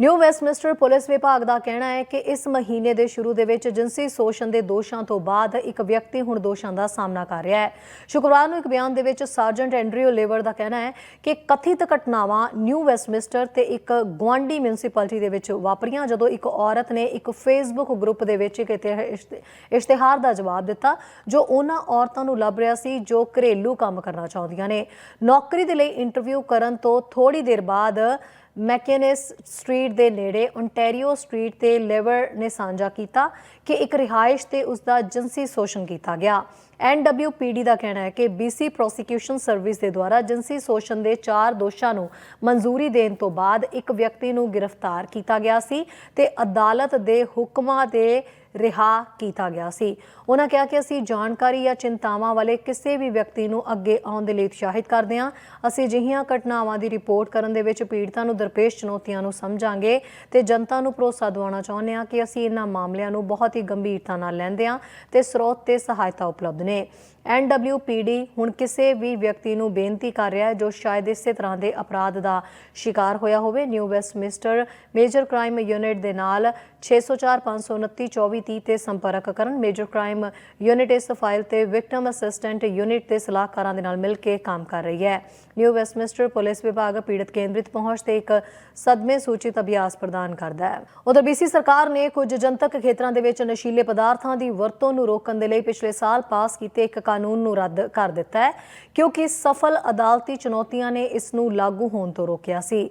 New Westminster police ਵਿਭਾਗ ਦਾ ਕਹਿਣਾ ਹੈ ਕਿ ਇਸ ਮਹੀਨੇ ਦੇ ਸ਼ੁਰੂ ਦੇ ਵਿੱਚ ਜਿੰਸੀ ਸ਼ੋਸ਼ਣ ਦੇ ਦੋਸ਼ਾਂ ਤੋਂ ਬਾਅਦ ਇੱਕ ਵਿਅਕਤੀ ਹੁਣ ਦੋਸ਼ਾਂ ਦਾ ਸਾਹਮਣਾ ਕਰ ਰਿਹਾ ਹੈ। ਸ਼ੁੱਕਰਵਾਰ ਨੂੰ ਇੱਕ ਬਿਆਨ ਦੇ ਵਿੱਚ ਸਰਜੈਂਟ ਐਂਡਰਿਊ ਲੇਵਰ ਦਾ ਕਹਿਣਾ ਹੈ ਕਿ ਕਥਿਤ ਘਟਨਾਵਾਂ ਨਿਊ ਵੈਸਟਮਿੰਸਟਰ ਤੇ ਇੱਕ ਗੁਆਂਢੀ ਮਿਊਨਿਸਪੈਲਿਟੀ ਦੇ ਵਿੱਚ ਵਾਪਰੀਆਂ, ਜਦੋਂ ਇੱਕ ਔਰਤ ਨੇ ਇੱਕ ਫੇਸਬੁੱਕ ਗਰੁੱਪ ਦੇ ਵਿੱਚ ਇੱਕ ਇਸ਼ਤੇ- ਇਸ਼ਤੇ- ਇਸ਼ਤਿਹਾਰ ਦਾ ਜਵਾਬ ਦਿੱਤਾ, ਜੋ ਉਹਨਾਂ ਔਰਤਾਂ ਨੂੰ ਲੱਭ ਰਿਹਾ ਸੀ, ਜੋ ਘਰੇਲੂ ਕੰਮ ਕਰਨਾ ਚਾਹੁੰਦੀਆਂ ਨੇ। ਨੌਕਰੀ ਦੇ ਲਈ ਇੰਟਰਵਿਊ ਕਰਨ ਤੋਂ ਥੋੜੀ ਦੇਰ ਬਾਅਦ ਮੈਕੇਨਿਸ ਸਟਰੀਟ ਦੇ ਨੇੜੇ ਓਨਟਾਰੀਓ ਸਟਰੀਟ ਤੇ ਲੇਵਰ ਨੇ ਸਾਂਝਾ ਕੀਤਾ ਕਿ ਇੱਕ ਰਿਹਾਇਸ਼ ਤੇ ਉਸ ਦਾ ਜਿਨਸੀ ਸ਼ੋਸ਼ਣ ਕੀਤਾ ਗਿਆ। ਐਨਡਬਲਯੂਪੀਡੀ ਦਾ ਕਹਿਣਾ ਹੈ ਕਿ BC ਪ੍ਰੋਸੀਕਿਊਸ਼ਨ ਸਰਵਿਸ ਦੇ ਦੁਆਰਾ ਜਿਨਸੀ ਸ਼ੋਸ਼ਣ ਦੇ ਚਾਰ ਦੋਸ਼ਾਂ ਨੂੰ ਮਨਜ਼ੂਰੀ ਦੇਣ ਤੋਂ ਬਾਅਦ ਇੱਕ ਵਿਅਕਤੀ ਨੂੰ ਗ੍ਰਿਫਤਾਰ ਕੀਤਾ ਗਿਆ ਸੀ ਤੇ ਅਦਾਲਤ ਦੇ ਹੁਕਮਾਂ ਦੇ ਰਿਹਾ ਕੀਤਾ ਗਿਆ ਸੀ। ਉਹਨਾਂ ਕਿਹਾ ਕਿ ਅਸੀਂ ਜਾਣਕਾਰੀ ਜਾਂ ਚਿੰਤਾਵਾਂ ਵਾਲੇ ਕਿਸੇ ਵੀ ਵਿਅਕਤੀ ਨੂੰ ਅੱਗੇ ਆਉਣ ਦੇ ਲਈ ਉਤਸ਼ਾਹਿਤ ਕਰਦੇ ਹਾਂ। ਅਸੀਂ ਅਜਿਹੀਆਂ ਘਟਨਾਵਾਂ ਦੀ ਰਿਪੋਰਟ ਕਰਨ ਦੇ ਵਿੱਚ ਪੀੜਤਾਂ ਨੂੰ ਦਰਪੇਸ਼ ਚੁਣੌਤੀਆਂ ਨੂੰ ਸਮਝਾਂਗੇ ਤੇ ਜਨਤਾ ਨੂੰ ਭਰੋਸਾ ਦਿਵਾਉਣਾ ਚਾਹੁੰਦੇ ਹਾਂ ਕਿ ਅਸੀਂ ਇਹਨਾਂ ਮਾਮਲਿਆਂ ਨੂੰ ਬਹੁਤ ਹੀ ਗੰਭੀਰਤਾ ਨਾਲ ਲੈਂਦੇ ਹਾਂ ਤੇ ਸਰੋਤ ਤੇ ਸਹਾਇਤਾ ਉਪਲਬਧ ਨੇ। ਐਨਡਬਲਯੂਪੀਡੀ ਹੁਣ ਕਿਸੇ ਵੀ ਵਿਅਕਤੀ ਨੂੰ ਬੇਨਤੀ ਕਰ ਰਿਹਾ ਹੈ ਜੋ ਸ਼ਾਇਦ ਇਸੇ ਤਰ੍ਹਾਂ ਦੇ ਅਪਰਾਧ ਦਾ ਸ਼ਿਕਾਰ ਹੋਇਆ ਹੋਵੇ। New Westminster major crime unit ਦੇ ਨਾਲ 604 529 2430 ਤੇ ਸੰਪਰਕ ਕਰਨ। ਮੇਜਰ ਕ੍ਰਾਈਮ ਯੂਨਿਟ ਇਸ ਫਾਈਲ ਤੇ ਵਿਕਟਮ ਅਸਿਸਟੈਂਟ ਯੂਨਿਟ ਦੇ ਸਲਾਹਕਾਰਾਂ ਦੇ ਨਾਲ ਮਿਲ ਕੇ ਕੰਮ ਕਰ ਰਹੀ ਹੈ। ਨਿਊ ਵੈਸਟਮਿੰਸਟਰ ਪੁਲਿਸ ਵਿਭਾਗ ਪੀੜਤ ਕੇਂਦਰਿਤ ਪਹੁੰਚ ਤੇ ਇੱਕ ਸਦਮੇ ਸੂਚਿਤ ਅਭਿਆਸ ਪ੍ਰਦਾਨ ਕਰਦਾ ਹੈ। ਉਧਰ ਬੀਸੀ ਸਰਕਾਰ ਨੇ ਕੁਝ ਜਨਤਕ ਖੇਤਰਾਂ ਦੇ ਵਿੱਚ ਨਸ਼ੀਲੇ ਪਦਾਰਥਾਂ ਦੀ ਵਰਤੋਂ ਨੂੰ ਰੋਕਣ ਦੇ ਲਈ ਪਿਛਲੇ ਸਾਲ ਪਾਸ ਕੀਤੇ ਇੱਕ ਕਾਨੂੰਨ ਨੂੰ ਰੱਦ ਕਰ ਦਿੱਤਾ ਹੈ, ਕਿਉਂਕਿ ਸਫਲ ਅਦਾਲਤੀ ਚੁਣੌਤੀਆਂ ਨੇ ਇਸ ਨੂੰ ਲਾਗੂ ਹੋਣ ਤੋਂ ਰੋਕਿਆ ਸੀ।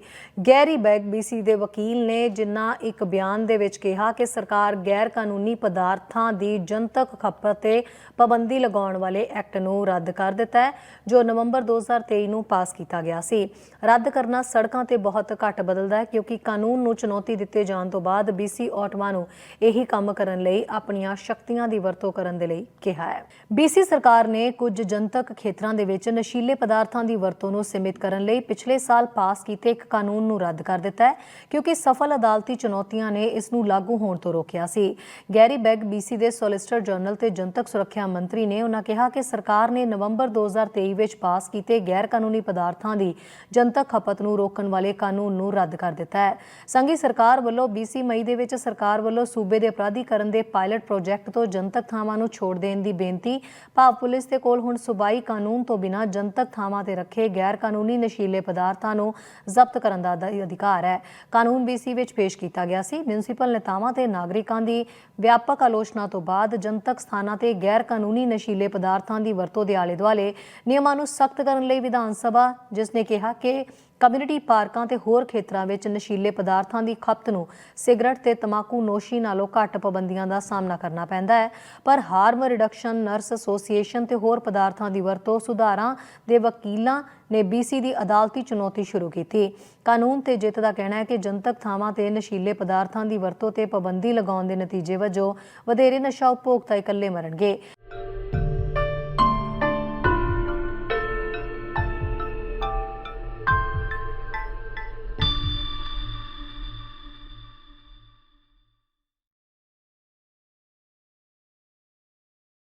ਗੈਰੀ ਬੈਗ ਬੀਸੀ ਦੇ ਵਕੀਲ ਨੇ ਜਿਨ੍ਹਾਂ ਇੱਕ ਬਿਆਨ ਦੇ ਵਿੱਚ ਕਿਹਾ ਕਿ ਸਰਕਾਰ ਗੈਰ ਕਾਨੂੰਨੀ ਪਦਾਰਥਾਂ ਦੀ ਜਨਤਕ ਖਪਤ ਤੇ ਪਾਬੰਦੀ ਲਗਾਉਣ ਵਾਲੇ ਐਕਟ ਨੂੰ ਰੱਦ ਕਰ ਦਿੱਤਾ ਹੈ, ਜੋ ਨਵੰਬਰ 2023 ਨੂੰ ਪਾਸ ਕੀਤਾ ਗਿਆ ਸੀ। ਰੱਦ ਕਰਨਾ ਸੜਕਾਂ ਤੇ ਬਹੁਤ ਘੱਟ ਬਦਲਦਾ ਹੈ, ਕਿਉਂਕਿ ਕਾਨੂੰਨ ਨੂੰ ਚੁਣੌਤੀ ਦਿੱਤੇ ਜਾਣ ਤੋਂ ਬਾਅਦ ਬੀਸੀ ਆਟੋਮਾ ਨੂੰ ਇਹੀ ਕੰਮ ਕਰਨ ਲਈ ਆਪਣੀਆਂ ਸ਼ਕਤੀਆਂ ਦੀ ਵਰਤੋਂ ਕਰਨ ਦੇ ਲਈ ਕਿਹਾ ਹੈ। ਬੀਸੀ ਸਰਕਾਰ ਨੇ ਕੁਝ ਜਨਤਕ ਖੇਤਰਾਂ ਦੇ ਵਿੱਚ ਨਸ਼ੀਲੇ ਪਦਾਰਥਾਂ ਦੀ ਵਰਤੋਂ ਨੂੰ ਸੀਮਿਤ ਕਰਨ ਲਈ ਪਿਛਲੇ ਸਾਲ ਪਾਸ ਕੀਤੇ ਇੱਕ ਕਾਨੂੰਨ ਨੂੰ ਰੱਦ ਕਰ ਦਿੱਤਾ ਹੈ, ਕਿਉਂਕਿ ਸਫਲ ਅਦਾਲਤੀ ਚੁਣੌਤੀਆਂ ਨੇ ਇਸ ਨੂੰ ਲਾਗੂ ਹੋਣ ਤੋਂ ਰੋਕਿਆ ਸੀ। ਗੈਰੀ ਬੈਗ ਬੀਸੀ ਦੇ ਸੋਲਿਸਟਰ ਜਨਰਲ ਤੇ ਜਨਤਕ ਸੁਰੱਖਿਆ ਮੰਤਰੀ ਨੇ ਉਹਨਾਂ ਕਿਹਾ ਕਿ ਸਰਕਾਰ ਨੇ ਨਵੰਬਰ 2023 ਵਿੱਚ ਪਾਸ ਕੀਤੇ ਗੈਰ ਕਾਨੂੰਨੀ ਪਦਾਰਥਾਂ ਦੀ ਜਨਤਕ ਖਪਤ ਨੂੰ ਰੋਕਣ ਵਾਲੇ ਕਾਨੂੰਨ ਨੂੰ ਰੱਦ ਕਰ ਦਿੱਤਾ ਹੈ। ਸੰਘੀ ਸਰਕਾਰ ਵੱਲੋਂ ਬੀਸੀ ਮਈ ਦੇ ਵਿੱਚ ਸਰਕਾਰ ਵੱਲੋਂ ਸੂਬੇ ਦੇ ਅਪਰਾਧੀਕਰਨ ਦੇ ਪਾਇਲਟ ਪ੍ਰੋਜੈਕਟ ਤੋਂ ਜਨਤਕ ਥਾਵਾਂ ਨੂੰ ਛੋੜ ਦੇਣ ਦੀ ਬੇਨਤੀ ਭਾਵ ਪੁਲਿਸ ਦੇ ਕੋਲ ਹੁਣ ਸੂਬਾਈ ਕਾਨੂੰਨ ਤੋਂ ਬਿਨਾਂ ਜਨਤਕ ਥਾਵਾਂ ਤੇ ਰੱਖੇ ਗੈਰ ਕਾਨੂੰਨੀ ਨਸ਼ੀਲੇ ਪਦਾਰਥਾਂ ਨੂੰ ਜ਼ਬਤ ਕਰਨ ਦਾ ਅਧਿਕਾਰ ਹੈ। ਕਾਨੂੰਨ ਬੀਸੀ ਵਿੱਚ ਪੇਸ਼ ਕੀਤਾ ਗਿਆ ਸੀ। ਮਿਊਨਿਸਪਲ ਨੇਤਾਵਾਂ ਤੇ ਨਾਗਰਿਕਾਂ ਦੀ ਵਿਆਪਕ ਆਲੋਚਨਾ ਤੋਂ ਬਾਅਦ ਜਨਤਕ ਸਥਾਨਾਂ ਤੇ ਗੈਰ ਕਾਨੂੰਨੀ ਨਸ਼ੀਲੇ ਪਦਾਰਥਾਂ ਦੀ ਵਰਤੋਂ ਦੇ ਆਲੇ ਦੁਆਲੇ ਨਿਯਮਾਂ ਨੂੰ ਸਖਤ ਕਰਨ ਲਈ ਵਿਧਾਨ ਸਭਾ, ਜਿਸ ਨੇ ਕਿਹਾ ਕਿ ਕਮਿਊਨਿਟੀ ਪਾਰਕਾਂ ਤੇ ਹੋਰ ਖੇਤਰਾਂ ਵਿੱਚ ਨਸ਼ੀਲੇ ਪਦਾਰਥਾਂ ਦੀ ਖਪਤ ਨੂੰ ਸਿਗਰਟ ਤੇ ਤਮਾਕੂ ਨੋਸ਼ੀ ਨਾਲੋਂ ਘੱਟ ਪਾਬੰਦੀਆਂ ਦਾ ਸਾਹਮਣਾ ਕਰਨਾ ਪੈਂਦਾ ਹੈ। ਪਰ ਹਾਰਮ ਰਿਡਕਸ਼ਨ, ਨਰਸ ਐਸੋਸੀਏਸ਼ਨ ਤੇ ਹੋਰ ਪਦਾਰਥਾਂ ਦੀ ਵਰਤੋਂ ਸੁਧਾਰਾਂ ਦੇ ਵਕੀਲਾਂ ਨੇ ਬੀਸੀ ਦੀ ਅਦਾਲਤੀ ਚੁਣੌਤੀ ਸ਼ੁਰੂ ਕੀਤੀ। ਕਾਨੂੰਨ ਤੇ ਜਿੱਤ ਦਾ ਕਹਿਣਾ ਹੈ ਕਿ ਜਨਤਕ ਥਾਵਾਂ ਤੇ ਨਸ਼ੀਲੇ ਪਦਾਰਥਾਂ ਦੀ ਵਰਤੋਂ ਤੇ ਪਾਬੰਦੀ ਲਗਾਉਣ ਦੇ ਨਤੀਜੇ ਵਜੋਂ ਵਧੇਰੇ ਨਸ਼ਾ ਉਪਭੋਗਤਾ ਇਕੱਲੇ ਮਰਨਗੇ।